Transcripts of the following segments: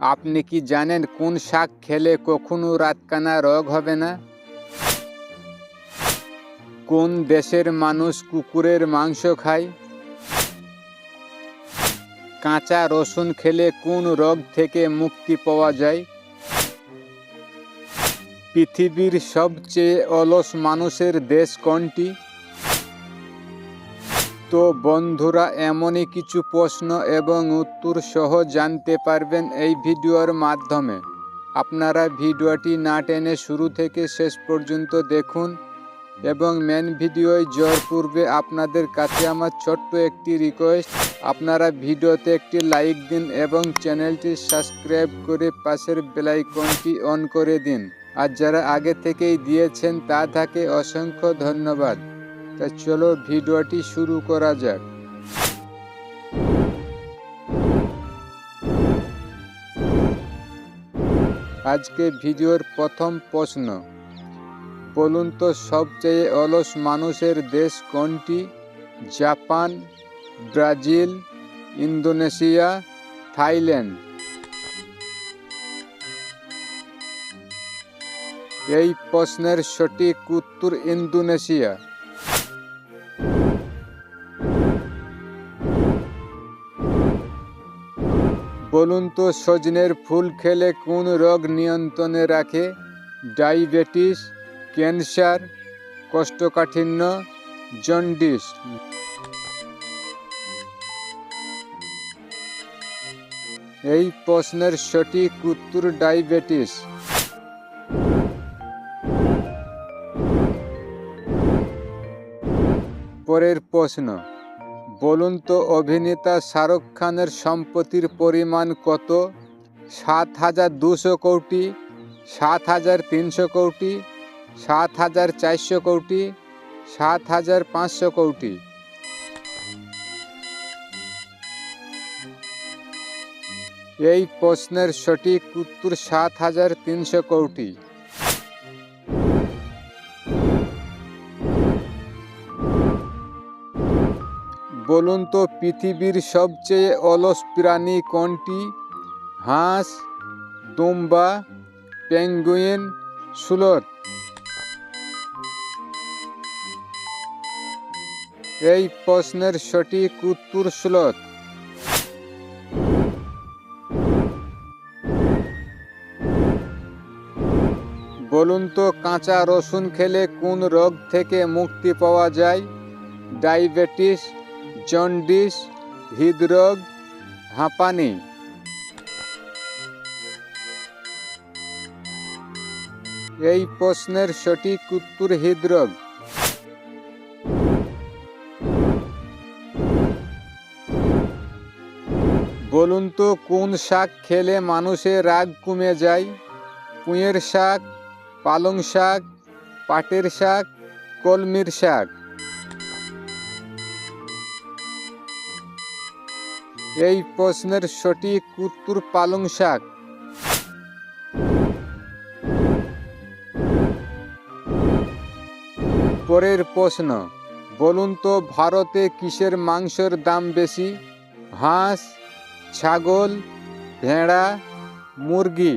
আপনি কি জানেন কোন শাক খেলে কখনো রাতকানা রোগ হবে না? কোন দেশের মানুষ কুকুরের মাংস খায়? কাঁচা রসুন খেলে কোন রোগ থেকে মুক্তি পাওয়া যায়? পৃথিবীর সবচেয়ে অলস মানুষের দেশ কোনটি? তো বন্ধুরা, এমনই কিছু প্রশ্ন এবং উত্তর সহ জানতে পারবেন এই ভিডিওর মাধ্যমে। আপনারা ভিডিওটি না টেনে শুরু থেকে শেষ পর্যন্ত দেখুন এবং মেন ভিডিওয় যাওয়ার পূর্বে আপনাদের কাছে আমার ছোট্ট একটি রিকোয়েস্ট আপনারা ভিডিওতে একটি লাইক দিন এবং চ্যানেলটি সাবস্ক্রাইব করে পাশের বেলাইকনটি অন করে দিন। আর যারা আগে থেকেই দিয়েছেন তা থাকে অসংখ্য ধন্যবাদ। তা চলো ভিডিওটি শুরু করা যাক। আজকে ভিডিওর প্রথম প্রশ্ন, বলুন তো সবচেয়ে অলস মানুষের দেশ কোনটি? Japan, Brazil, Indonesia, Thailand. এই প্রশ্নের সঠিক উত্তর ইন্দোনেশিয়া। বলুন তো সজনের ফুল খেলে কোন রোগ নিয়ন্ত্রণে রাখে? ডায়াবেটিস, ক্যান্সার, কোষ্ঠকাঠিন্য, জন্ডিস। এই প্রশ্নের সঠিক উত্তর ডায়াবেটিস। পরের প্রশ্ন, বলুন তো অভিনেতা শাহরুখ খানের সম্পত্তির পরিমাণ কত? সাত হাজার দুশো কোটি, সাত হাজার তিনশো কোটি, সাত হাজার চারশো কোটি, সাত হাজার পাঁচশো কোটি। এই প্রশ্নের সঠিক উত্তর সাত হাজার তিনশো কোটি। বলুন তো পৃথিবীর সবচেয়ে অলস প্রাণী কোনটি? হাঁস, দুম্বা, পেঙ্গুইন সুলট এই প্রশ্নের সঠিক উত্তর সুলট বলুন তো কাঁচা রসুন খেলে কোন রোগ থেকে মুক্তি পাওয়া যায়? ডায়াবেটিস জন্ডিস হৃদরোগ হাঁপানি। এই প্রশ্নের সঠিক উত্তর হৃদরোগ বলুন তো, কোন শাক খেলে মানুষের রাগ কমে যায়? পুঁয়ের শাক, পালং শাক পাটের শাক কলমির শাক। এই প্রশ্নের সঠিক উত্তর পালং শাক। পরের প্রশ্ন, বলুন তো ভারতে কিসের মাংসের দাম বেশি? হাঁস, ছাগল, ভেড়া, মুরগি।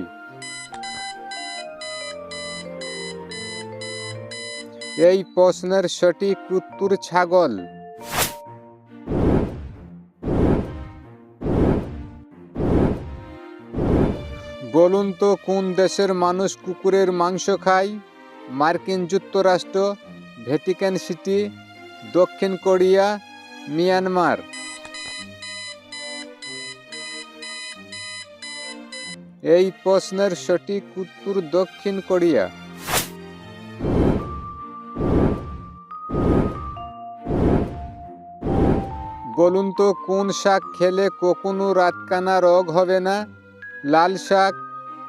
এই প্রশ্নের সঠিক উত্তর ছাগল। বলুন তো, কোন দেশের মানুষ কুকুরের মাংস খায়? মার্কিন যুক্তরাষ্ট্র, ভ্যাটিকান সিটি, দক্ষিণ কোরিয়া, মিয়ানমার। এই প্রশ্নের সঠিক উত্তর দক্ষিণ কোরিয়া। বলুন তো, কোন শাক খেলে কখনো রাতকানা রোগ হবে না? লাল শাক,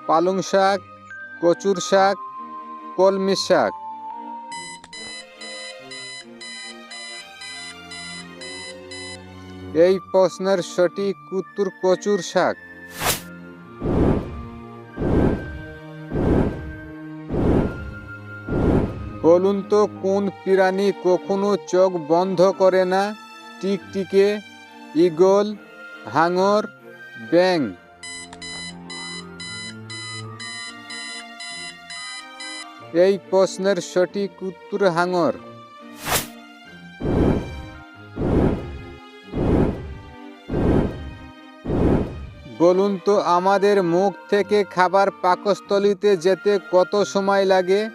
পালং শাক, কচুর শাক, কলমি শাক। এই প্রশ্নের সঠিক উত্তর কচুর শাক। বলুন তো, কোন প্রাণী কখনো চোখ বন্ধ করে না? টিকটিকে, ঈগল, হাঙর ব্যাং এই প্রশ্নের সঠিক উত্তর হাঙর। বলুন তো, আমাদের মুখ থেকে খাবার পাকস্থলিতে যেতে কত সময় লাগে?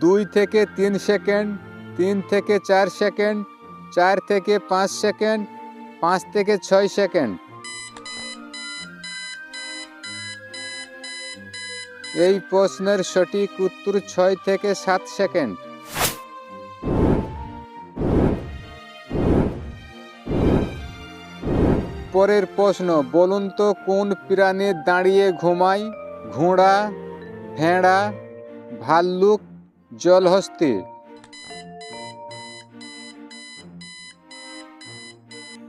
দুই থেকে তিন সেকেন্ড, তিন থেকে চার সেকেন্ড, চার থেকে পাঁচ সেকেন্ড, পাঁচ থেকে ছয় সেকেন্ড। এই প্রশ্নের সঠিক উত্তর ছয় থেকে সাত সেকেন্ড। পরের প্রশ্ন, বলুন তো কোন প্রাণী দাঁড়িয়ে ঘুমায়? ঘোড়া, ভেড়া, ভাল্লুক, জলহস্তি?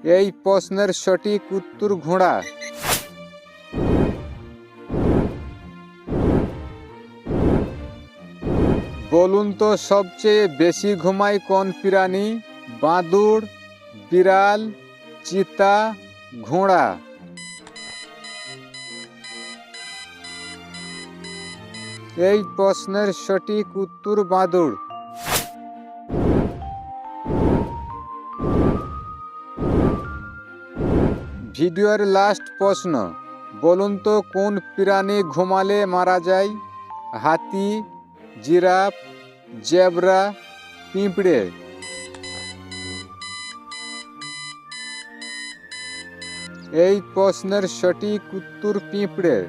এই প্রশ্নের সঠিক উত্তর ঘোড়া। বলুন তো সবচেয়ে বেশি ঘুমায় কোন প্রাণী বাদুড় বিড়াল, চিতা, ঘোড়া? এই প্রশ্নের সঠিক উত্তর বাদুড় ভিডিওর লাস্ট প্রশ্ন, বলুন তো কোন প্রাণী ঘুমালে মারা যায়? হাতি জিরাফ জেব্রা পিঁপড়ে। এই প্রশ্নের সঠিক উত্তর পিঁপড়ে।